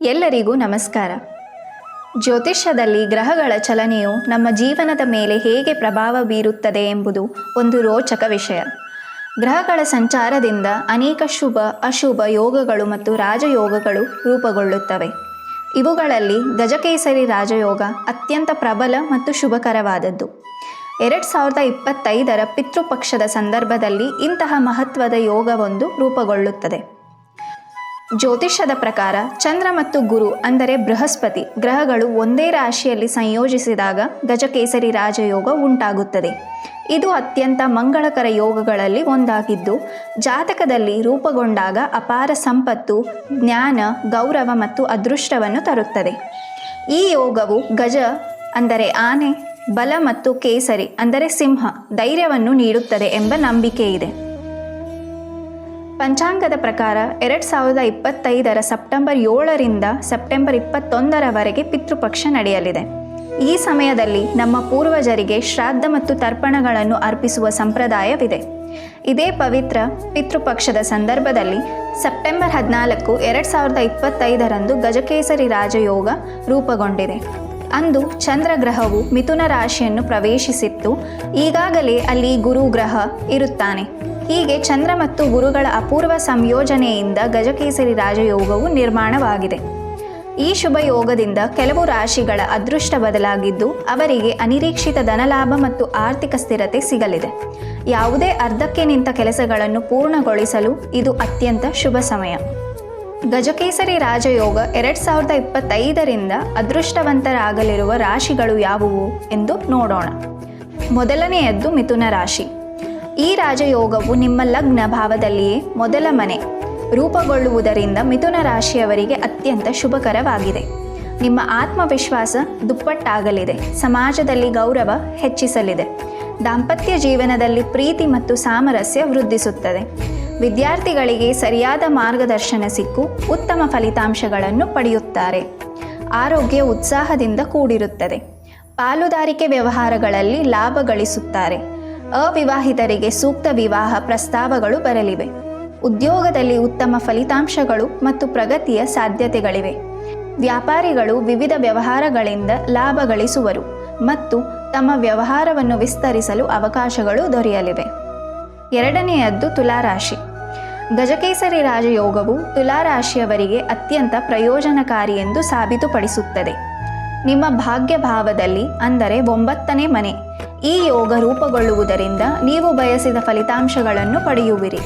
ಎಲ್ಲರಿಗೂ ನಮಸ್ಕಾರ. ಜ್ಯೋತಿಷ್ಯದಲ್ಲಿ ಗ್ರಹಗಳ ಚಲನೆಯು ನಮ್ಮ ಜೀವನದ ಮೇಲೆ ಹೇಗೆ ಪ್ರಭಾವ ಬೀರುತ್ತದೆ ಎಂಬುದು ಒಂದು ರೋಚಕ ವಿಷಯ. ಗ್ರಹಗಳ ಸಂಚಾರದಿಂದ ಅನೇಕ ಶುಭ, ಅಶುಭ ಯೋಗಗಳು ಮತ್ತು ರಾಜಯೋಗಗಳು ರೂಪುಗೊಳ್ಳುತ್ತವೆ. ಇವುಗಳಲ್ಲಿ ಗಜಕೇಸರಿ ರಾಜಯೋಗ ಅತ್ಯಂತ ಪ್ರಬಲ ಮತ್ತು ಶುಭಕರವಾದದ್ದು. ಎರಡು ಸಾವಿರದ ಇಪ್ಪತ್ತೈದರ ಪಿತೃಪಕ್ಷದ ಸಂದರ್ಭದಲ್ಲಿ ಇಂತಹ ಮಹತ್ವದ ಯೋಗವೊಂದು ರೂಪುಗೊಳ್ಳುತ್ತದೆ. ಜ್ಯೋತಿಷ್ಯದ ಪ್ರಕಾರ ಚಂದ್ರ ಮತ್ತು ಗುರು ಅಂದರೆ ಬೃಹಸ್ಪತಿ ಗ್ರಹಗಳು ಒಂದೇ ರಾಶಿಯಲ್ಲಿ ಸಂಯೋಜಿಸಿದಾಗ ಗಜಕೇಸರಿ ರಾಜಯೋಗ ಉಂಟಾಗುತ್ತದೆ. ಇದು ಅತ್ಯಂತ ಮಂಗಳಕರ ಯೋಗಗಳಲ್ಲಿ ಒಂದಾಗಿದ್ದು, ಜಾತಕದಲ್ಲಿ ರೂಪುಗೊಂಡಾಗ ಅಪಾರ ಸಂಪತ್ತು, ಜ್ಞಾನ, ಗೌರವ ಮತ್ತು ಅದೃಷ್ಟವನ್ನು ತರುತ್ತದೆ. ಈ ಯೋಗವು ಗಜ ಅಂದರೆ ಆನೆ, ಬಲ ಮತ್ತು ಕೇಸರಿ ಅಂದರೆ ಸಿಂಹ, ಧೈರ್ಯವನ್ನು ನೀಡುತ್ತದೆ ಎಂಬ ನಂಬಿಕೆ ಇದೆ ಪಂಚಾಂಗದ ಪ್ರಕಾರ ಎರಡು ಸಾವಿರದ ಇಪ್ಪತ್ತೈದರ ಸೆಪ್ಟೆಂಬರ್ ಏಳರಿಂದ ಸೆಪ್ಟೆಂಬರ್ ಇಪ್ಪತ್ತೊಂದರವರೆಗೆ ಪಿತೃಪಕ್ಷ ನಡೆಯಲಿದೆ. ಈ ಸಮಯದಲ್ಲಿ ನಮ್ಮ ಪೂರ್ವಜರಿಗೆ ಶ್ರಾದ್ದ ಮತ್ತು ತರ್ಪಣಗಳನ್ನು ಅರ್ಪಿಸುವ ಸಂಪ್ರದಾಯವಿದೆ. ಇದೇ ಪವಿತ್ರ ಪಿತೃಪಕ್ಷದ ಸಂದರ್ಭದಲ್ಲಿ ಸೆಪ್ಟೆಂಬರ್ ಹದಿನಾಲ್ಕು ಎರಡು ಸಾವಿರದ ಇಪ್ಪತ್ತೈದರಂದು ಗಜಕೇಸರಿ ರಾಜಯೋಗ ರೂಪುಗೊಂಡಿದೆ. ಅಂದು ಚಂದ್ರಗ್ರಹವು ಮಿಥುನ ರಾಶಿಯನ್ನು ಪ್ರವೇಶಿಸಿತ್ತು. ಈಗಾಗಲೇ ಅಲ್ಲಿ ಗುರು ಗ್ರಹ ಇರುತ್ತಾನೆ. ಹೀಗೆ ಚಂದ್ರ ಮತ್ತು ಗುರುಗಳ ಅಪೂರ್ವ ಸಂಯೋಜನೆಯಿಂದ ಗಜಕೇಸರಿ ರಾಜಯೋಗವು ನಿರ್ಮಾಣವಾಗಿದೆ. ಈ ಶುಭ ಯೋಗದಿಂದ ಕೆಲವು ರಾಶಿಗಳ ಅದೃಷ್ಟ ಬದಲಾಗಿದ್ದು, ಅವರಿಗೆ ಅನಿರೀಕ್ಷಿತ ಧನಲಾಭ ಮತ್ತು ಆರ್ಥಿಕ ಸ್ಥಿರತೆ ಸಿಗಲಿದೆ. ಯಾವುದೇ ಅರ್ಧಕ್ಕೆ ನಿಂತ ಕೆಲಸಗಳನ್ನು ಪೂರ್ಣಗೊಳಿಸಲು ಇದು ಅತ್ಯಂತ ಶುಭ ಸಮಯ. ಗಜಕೇಸರಿ ರಾಜಯೋಗ ಎರಡು ಸಾವಿರದ ಇಪ್ಪತ್ತೈದರಿಂದ ಅದೃಷ್ಟವಂತರಾಗಲಿರುವ ರಾಶಿಗಳು ಯಾವುವು ಎಂದು ನೋಡೋಣ. ಮೊದಲನೆಯದ್ದು ಮಿಥುನ ರಾಶಿ. ಈ ರಾಜಯೋಗವು ನಿಮ್ಮ ಲಗ್ನ ಭಾವದಲ್ಲಿಯೇ ಮೊದಲ ಮನೆ. ರೂಪುಗೊಳ್ಳುವುದರಿಂದ ಮಿಥುನ ರಾಶಿಯವರಿಗೆ ಅತ್ಯಂತ ಶುಭಕರವಾಗಿದೆ. ನಿಮ್ಮ ಆತ್ಮವಿಶ್ವಾಸ ದುಪ್ಪಟ್ಟಾಗಲಿದೆ. ಸಮಾಜದಲ್ಲಿ ಗೌರವ ಹೆಚ್ಚಿಸಲಿದೆ. ದಾಂಪತ್ಯ ಜೀವನದಲ್ಲಿ ಪ್ರೀತಿ ಮತ್ತು ಸಾಮರಸ್ಯ ವೃದ್ಧಿಸುತ್ತದೆ. ವಿದ್ಯಾರ್ಥಿಗಳಿಗೆ ಸರಿಯಾದ ಮಾರ್ಗದರ್ಶನ ಸಿಕ್ಕು ಉತ್ತಮ ಫಲಿತಾಂಶಗಳನ್ನು ಪಡೆಯುತ್ತಾರೆ. ಆರೋಗ್ಯ ಉತ್ಸಾಹದಿಂದ ಕೂಡಿರುತ್ತದೆ. ಪಾಲುದಾರಿಕೆ ವ್ಯವಹಾರಗಳಲ್ಲಿ ಲಾಭ ಗಳಿಸುತ್ತಾರೆ. ಅವಿವಾಹಿತರಿಗೆ ಸೂಕ್ತ ವಿವಾಹ ಪ್ರಸ್ತಾವಗಳು ಬರಲಿವೆ. ಉದ್ಯೋಗದಲ್ಲಿ ಉತ್ತಮ ಫಲಿತಾಂಶಗಳು ಮತ್ತು ಪ್ರಗತಿಯ ಸಾಧ್ಯತೆಗಳಿವೆ. ವ್ಯಾಪಾರಿಗಳು ವಿವಿಧ ವ್ಯವಹಾರಗಳಿಂದ ಲಾಭ ಗಳಿಸುವರು ಮತ್ತು ತಮ್ಮ ವ್ಯವಹಾರವನ್ನು ವಿಸ್ತರಿಸಲು ಅವಕಾಶಗಳು ದೊರೆಯಲಿವೆ. ಎರಡನೆಯದ್ದು ತುಲಾರಾಶಿ. ಗಜಕೇಸರಿ ರಾಜಯೋಗವು ತುಲಾರಾಶಿಯವರಿಗೆ ಅತ್ಯಂತ ಪ್ರಯೋಜನಕಾರಿ ಎಂದು ಸಾಬೀತುಪಡಿಸುತ್ತದೆ. ನಿಮ್ಮ ಭಾಗ್ಯ ಭಾವದಲ್ಲಿ ಅಂದರೆ ಒಂಬತ್ತನೇ ಮನೆ. ಈ ಯೋಗ ರೂಪುಗೊಳ್ಳುವುದರಿಂದ ನೀವು ಬಯಸಿದ ಫಲಿತಾಂಶಗಳನ್ನು ಪಡೆಯುವಿರಿ.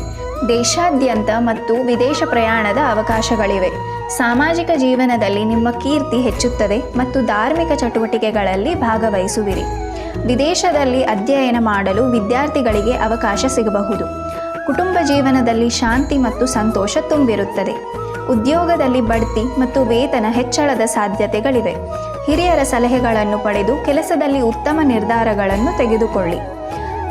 ದೇಶಾದ್ಯಂತ ಮತ್ತು ವಿದೇಶ ಪ್ರಯಾಣದ ಅವಕಾಶಗಳಿವೆ. ಸಾಮಾಜಿಕ ಜೀವನದಲ್ಲಿ ನಿಮ್ಮ ಕೀರ್ತಿ ಹೆಚ್ಚುತ್ತದೆ ಮತ್ತು ಧಾರ್ಮಿಕ ಚಟುವಟಿಕೆಗಳಲ್ಲಿ ಭಾಗವಹಿಸುವಿರಿ. ವಿದೇಶದಲ್ಲಿ ಅಧ್ಯಯನ ಮಾಡಲು ವಿದ್ಯಾರ್ಥಿಗಳಿಗೆ ಅವಕಾಶ ಸಿಗಬಹುದು. ಕುಟುಂಬ ಜೀವನದಲ್ಲಿ ಶಾಂತಿ ಮತ್ತು ಸಂತೋಷ ತುಂಬಿರುತ್ತದೆ. ಉದ್ಯೋಗದಲ್ಲಿ ಬಡ್ತಿ ಮತ್ತು ವೇತನ ಹೆಚ್ಚಳದ ಸಾಧ್ಯತೆಗಳಿವೆ. ಹಿರಿಯರ ಸಲಹೆಗಳನ್ನು ಪಡೆದು ಕೆಲಸದಲ್ಲಿ ಉತ್ತಮ ನಿರ್ಧಾರಗಳನ್ನು ತೆಗೆದುಕೊಳ್ಳಿ.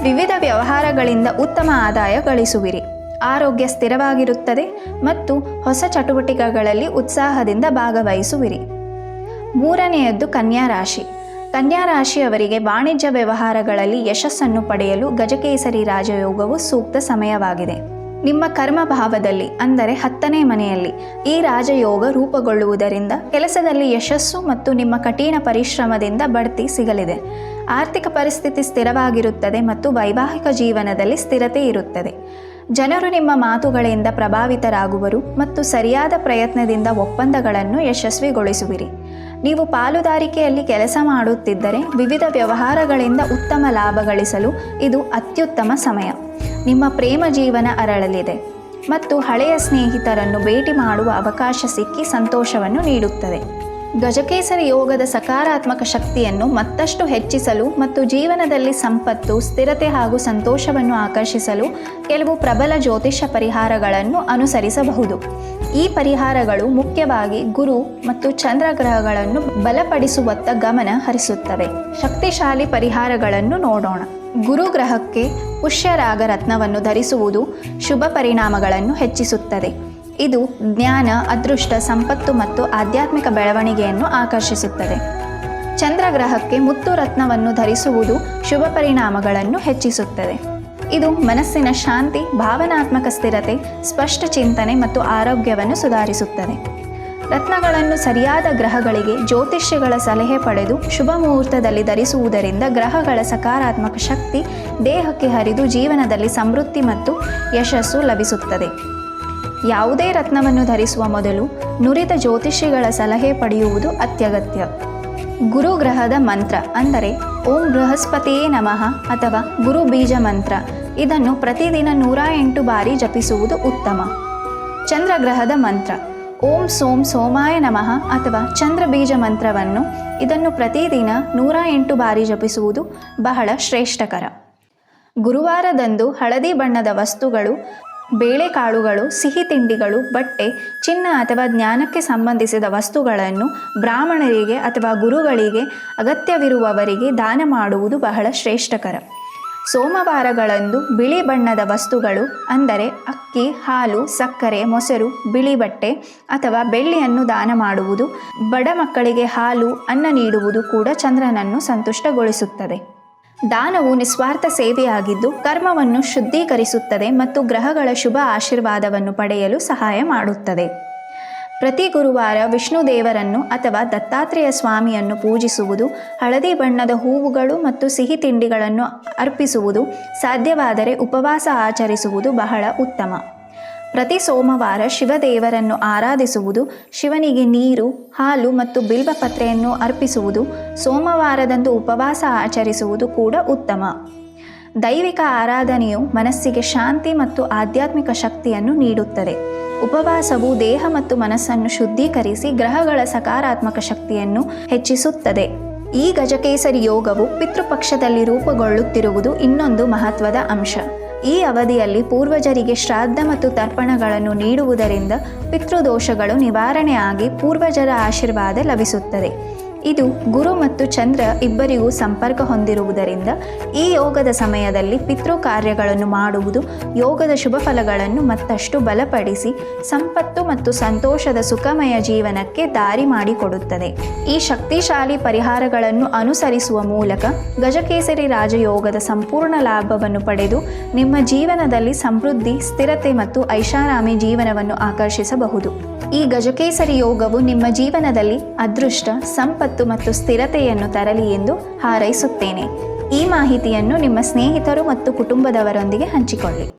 ವಿವಿಧ ವ್ಯವಹಾರಗಳಿಂದ ಉತ್ತಮ ಆದಾಯ ಗಳಿಸುವಿರಿ. ಆರೋಗ್ಯ ಸ್ಥಿರವಾಗಿರುತ್ತದೆ ಮತ್ತು ಹೊಸ ಚಟುವಟಿಕೆಗಳಲ್ಲಿ ಉತ್ಸಾಹದಿಂದ ಭಾಗವಹಿಸುವಿರಿ. ಮೂರನೆಯದ್ದು ಕನ್ಯಾ ರಾಶಿ. ಕನ್ಯಾ ರಾಶಿಯವರಿಗೆ ವಾಣಿಜ್ಯ ವ್ಯವಹಾರಗಳಲ್ಲಿ ಯಶಸ್ಸನ್ನು ಪಡೆಯಲು ಗಜಕೇಸರಿ ರಾಜಯೋಗವು ಸೂಕ್ತ ಸಮಯವಾಗಿದೆ. ನಿಮ್ಮ ಕರ್ಮ ಭಾವದಲ್ಲಿ ಅಂದರೆ ಹತ್ತನೇ ಮನೆಯಲ್ಲಿ, ಈ ರಾಜಯೋಗ ರೂಪುಗೊಳ್ಳುವುದರಿಂದ ಕೆಲಸದಲ್ಲಿ ಯಶಸ್ಸು ಮತ್ತು ನಿಮ್ಮ ಕಠಿಣ ಪರಿಶ್ರಮದಿಂದ ಬಡ್ತಿ ಸಿಗಲಿದೆ. ಆರ್ಥಿಕ ಪರಿಸ್ಥಿತಿ ಸ್ಥಿರವಾಗಿರುತ್ತದೆ ಮತ್ತು ವೈವಾಹಿಕ ಜೀವನದಲ್ಲಿ ಸ್ಥಿರತೆ ಇರುತ್ತದೆ. ಜನರು ನಿಮ್ಮ ಮಾತುಗಳಿಂದ ಪ್ರಭಾವಿತರಾಗುವರು ಮತ್ತು ಸರಿಯಾದ ಪ್ರಯತ್ನದಿಂದ ಒಪ್ಪಂದಗಳನ್ನು ಯಶಸ್ವಿಗೊಳಿಸುವಿರಿ. ನೀವು ಪಾಲುದಾರಿಕೆಯಲ್ಲಿ ಕೆಲಸ ಮಾಡುತ್ತಿದ್ದರೆ ವಿವಿಧ ವ್ಯವಹಾರಗಳಿಂದ ಉತ್ತಮ ಲಾಭ ಗಳಿಸಲು ಇದು ಅತ್ಯುತ್ತಮ ಸಮಯ. ನಿಮ್ಮ ಪ್ರೇಮ ಜೀವನ ಅರಳಲಿದೆ ಮತ್ತು ಹಳೆಯ ಸ್ನೇಹಿತರನ್ನು ಭೇಟಿ ಮಾಡುವ ಅವಕಾಶ ಸಿಕ್ಕಿ ಸಂತೋಷವನ್ನು ನೀಡುತ್ತದೆ. ಗಜಕೇಸರಿ ಯೋಗದ ಸಕಾರಾತ್ಮಕ ಶಕ್ತಿಯನ್ನು ಮತ್ತಷ್ಟು ಹೆಚ್ಚಿಸಲು ಮತ್ತು ಜೀವನದಲ್ಲಿ ಸಂಪತ್ತು, ಸ್ಥಿರತೆ ಹಾಗೂ ಸಂತೋಷವನ್ನು ಆಕರ್ಷಿಸಲು ಕೆಲವು ಪ್ರಬಲ ಜ್ಯೋತಿಷ ಪರಿಹಾರಗಳನ್ನು ಅನುಸರಿಸಬಹುದು. ಈ ಪರಿಹಾರಗಳು ಮುಖ್ಯವಾಗಿ ಗುರು ಮತ್ತು ಚಂದ್ರಗ್ರಹಗಳನ್ನು ಬಲಪಡಿಸುವತ್ತ ಗಮನ ಹರಿಸುತ್ತವೆ. ಶಕ್ತಿಶಾಲಿ ಪರಿಹಾರಗಳನ್ನು ನೋಡೋಣ. ಗುರು ಗ್ರಹಕ್ಕೆ ಪುಷ್ಯರಾಗ ರತ್ನವನ್ನು ಧರಿಸುವುದು ಶುಭ ಪರಿಣಾಮಗಳನ್ನು ಹೆಚ್ಚಿಸುತ್ತದೆ. ಇದು ಜ್ಞಾನ, ಅದೃಷ್ಟ, ಸಂಪತ್ತು ಮತ್ತು ಆಧ್ಯಾತ್ಮಿಕ ಬೆಳವಣಿಗೆಯನ್ನು ಆಕರ್ಷಿಸುತ್ತದೆ. ಚಂದ್ರಗ್ರಹಕ್ಕೆ ಮುತ್ತು ರತ್ನವನ್ನು ಧರಿಸುವುದು ಶುಭ ಪರಿಣಾಮಗಳನ್ನು ಹೆಚ್ಚಿಸುತ್ತದೆ. ಇದು ಮನಸ್ಸಿನ ಶಾಂತಿ, ಭಾವನಾತ್ಮಕ ಸ್ಥಿರತೆ, ಸ್ಪಷ್ಟ ಚಿಂತನೆ ಮತ್ತು ಆರೋಗ್ಯವನ್ನು ಸುಧಾರಿಸುತ್ತದೆ. ರತ್ನಗಳನ್ನು ಸರಿಯಾದ ಗ್ರಹಗಳಿಗೆ ಜ್ಯೋತಿಷ್ಯಗಳ ಸಲಹೆ ಪಡೆದು ಶುಭ ಮುಹೂರ್ತದಲ್ಲಿ ಧರಿಸುವುದರಿಂದ ಗ್ರಹಗಳ ಸಕಾರಾತ್ಮಕ ಶಕ್ತಿ ದೇಹಕ್ಕೆ ಹರಿದು ಜೀವನದಲ್ಲಿ ಸಮೃದ್ಧಿ ಮತ್ತು ಯಶಸ್ಸು ಲಭಿಸುತ್ತದೆ. ಯಾವುದೇ ರತ್ನವನ್ನು ಧರಿಸುವ ಮೊದಲು ನುರಿತ ಜ್ಯೋತಿಷಿಗಳ ಸಲಹೆ ಪಡೆಯುವುದು ಅತ್ಯಗತ್ಯ. ಗುರು ಗ್ರಹದ ಮಂತ್ರ ಅಂದರೆ ಓಂ ಬೃಹಸ್ಪತಿಯೇ ನಮಃ ಅಥವಾ ಗುರು ಬೀಜ ಮಂತ್ರ. ಇದನ್ನು ಪ್ರತಿದಿನ ನೂರ ಎಂಟು ಬಾರಿ ಜಪಿಸುವುದು ಉತ್ತಮ. ಚಂದ್ರಗ್ರಹದ ಮಂತ್ರ ಓಂ ಸೋಂ ಸೋಮಾಯ ನಮಃ ಅಥವಾ ಚಂದ್ರ ಬೀಜ ಮಂತ್ರವನ್ನು. ಇದನ್ನು ಪ್ರತಿದಿನ ನೂರ ಎಂಟು ಬಾರಿ ಜಪಿಸುವುದು ಬಹಳ ಶ್ರೇಷ್ಠಕರ. ಗುರುವಾರದಂದು ಹಳದಿ ಬಣ್ಣದ ವಸ್ತುಗಳು ಬೇಳೆಕಾಳುಗಳು ಸಿಹಿ ತಿಂಡಿಗಳು, ಬಟ್ಟೆ, ಚಿನ್ನ ಅಥವಾ ಜ್ಞಾನಕ್ಕೆ ಸಂಬಂಧಿಸಿದ ವಸ್ತುಗಳನ್ನು ಬ್ರಾಹ್ಮಣರಿಗೆ ಅಥವಾ ಗುರುಗಳಿಗೆ ಅಗತ್ಯವಿರುವವರಿಗೆ ದಾನ ಮಾಡುವುದು ಬಹಳ ಶ್ರೇಷ್ಠಕರ. ಸೋಮವಾರಗಳಂದು ಬಿಳಿ ಬಣ್ಣದ ವಸ್ತುಗಳು, ಅಂದರೆ ಅಕ್ಕಿ, ಹಾಲು, ಸಕ್ಕರೆ, ಮೊಸರು, ಬಿಳಿ ಬಟ್ಟೆ ಅಥವಾ ಬೆಳ್ಳಿಯನ್ನು ದಾನ ಮಾಡುವುದು, ಬಡ ಮಕ್ಕಳಿಗೆ ಹಾಲು, ಅನ್ನ ನೀಡುವುದು ಕೂಡ ಚಂದ್ರನನ್ನು ಸಂತುಷ್ಟಗೊಳಿಸುತ್ತದೆ. ದಾನವು ನಿಸ್ವಾರ್ಥ ಸೇವೆಯಾಗಿದ್ದು, ಕರ್ಮವನ್ನು ಶುದ್ಧೀಕರಿಸುತ್ತದೆ ಮತ್ತು ಗ್ರಹಗಳ ಶುಭ ಆಶೀರ್ವಾದವನ್ನು ಪಡೆಯಲು ಸಹಾಯ ಮಾಡುತ್ತದೆ. ಪ್ರತಿ ಗುರುವಾರ ವಿಷ್ಣು ದೇವರನ್ನು ಅಥವಾ ದತ್ತಾತ್ರೇಯ ಸ್ವಾಮಿಯನ್ನು ಪೂಜಿಸುವುದು, ಹಳದಿ ಬಣ್ಣದ ಹೂವುಗಳು ಮತ್ತು ಸಿಹಿ ತಿಂಡಿಗಳನ್ನು ಅರ್ಪಿಸುವುದು, ಸಾಧ್ಯವಾದರೆ ಉಪವಾಸ ಆಚರಿಸುವುದು ಬಹಳ ಉತ್ತಮ. ಪ್ರತಿ ಸೋಮವಾರ ಶಿವದೇವರನ್ನು ಆರಾಧಿಸುವುದು, ಶಿವನಿಗೆ ನೀರು, ಹಾಲು ಮತ್ತು ಬಿಲ್ವಪತ್ರೆಯನ್ನು ಅರ್ಪಿಸುವುದು, ಸೋಮವಾರದಂದು ಉಪವಾಸ ಆಚರಿಸುವುದು ಕೂಡ ಉತ್ತಮ. ದೈವಿಕ ಆರಾಧನೆಯು ಮನಸ್ಸಿಗೆ ಶಾಂತಿ ಮತ್ತು ಆಧ್ಯಾತ್ಮಿಕ ಶಕ್ತಿಯನ್ನು ನೀಡುತ್ತದೆ. ಉಪವಾಸವು ದೇಹ ಮತ್ತು ಮನಸ್ಸನ್ನು ಶುದ್ಧೀಕರಿಸಿ ಗ್ರಹಗಳ ಸಕಾರಾತ್ಮಕ ಶಕ್ತಿಯನ್ನು ಹೆಚ್ಚಿಸುತ್ತದೆ. ಈ ಗಜಕೇಸರಿ ಯೋಗವು ಪಿತೃಪಕ್ಷದಲ್ಲಿ ರೂಪುಗೊಳ್ಳುತ್ತಿರುವುದು ಇನ್ನೊಂದು ಮಹತ್ವದ ಅಂಶ. ಈ ಅವಧಿಯಲ್ಲಿ ಪೂರ್ವಜರಿಗೆ ಶ್ರಾದ್ದ ಮತ್ತು ತರ್ಪಣಗಳನ್ನು ನೀಡುವುದರಿಂದ ಪಿತೃದೋಷಗಳು ನಿವಾರಣೆಯಾಗಿ ಪೂರ್ವಜರ ಆಶೀರ್ವಾದ ಲಭಿಸುತ್ತದೆ. ಇದು ಗುರು ಮತ್ತು ಚಂದ್ರ ಇಬ್ಬರಿಗೂ ಸಂಪರ್ಕ ಹೊಂದಿರುವುದರಿಂದ ಈ ಯೋಗದ ಸಮಯದಲ್ಲಿ ಪಿತೃ ಕಾರ್ಯಗಳನ್ನು ಮಾಡುವುದು, ಯೋಗದ ಶುಭ ಫಲಗಳನ್ನು ಮತ್ತಷ್ಟು ಬಲಪಡಿಸಿ ಸಂಪತ್ತು ಮತ್ತು ಸಂತೋಷದ ಸುಖಮಯ ಜೀವನಕ್ಕೆ ದಾರಿ ಮಾಡಿಕೊಡುತ್ತದೆ. ಈ ಶಕ್ತಿಶಾಲಿ ಪರಿಹಾರಗಳನ್ನು ಅನುಸರಿಸುವ ಮೂಲಕ ಗಜಕೇಸರಿ ರಾಜಯೋಗದ ಸಂಪೂರ್ಣ ಲಾಭವನ್ನು ಪಡೆದು ನಿಮ್ಮ ಜೀವನದಲ್ಲಿ ಸಮೃದ್ಧಿ, ಸ್ಥಿರತೆ ಮತ್ತು ಐಷಾರಾಮಿ ಜೀವನವನ್ನು ಆಕರ್ಷಿಸಬಹುದು. ಈ ಗಜಕೇಸರಿ ಯೋಗವು ನಿಮ್ಮ ಜೀವನದಲ್ಲಿ ಅದೃಷ್ಟ ಸಂಪತ್ತು ಮತ್ತು ಸ್ಥಿರತೆಯನ್ನು ತರಲಿ ಎಂದು ಹಾರೈಸುತ್ತೇನೆ. ಈ ಮಾಹಿತಿಯನ್ನು ನಿಮ್ಮ ಸ್ನೇಹಿತರು ಮತ್ತು ಕುಟುಂಬದವರೊಂದಿಗೆ ಹಂಚಿಕೊಳ್ಳಿ.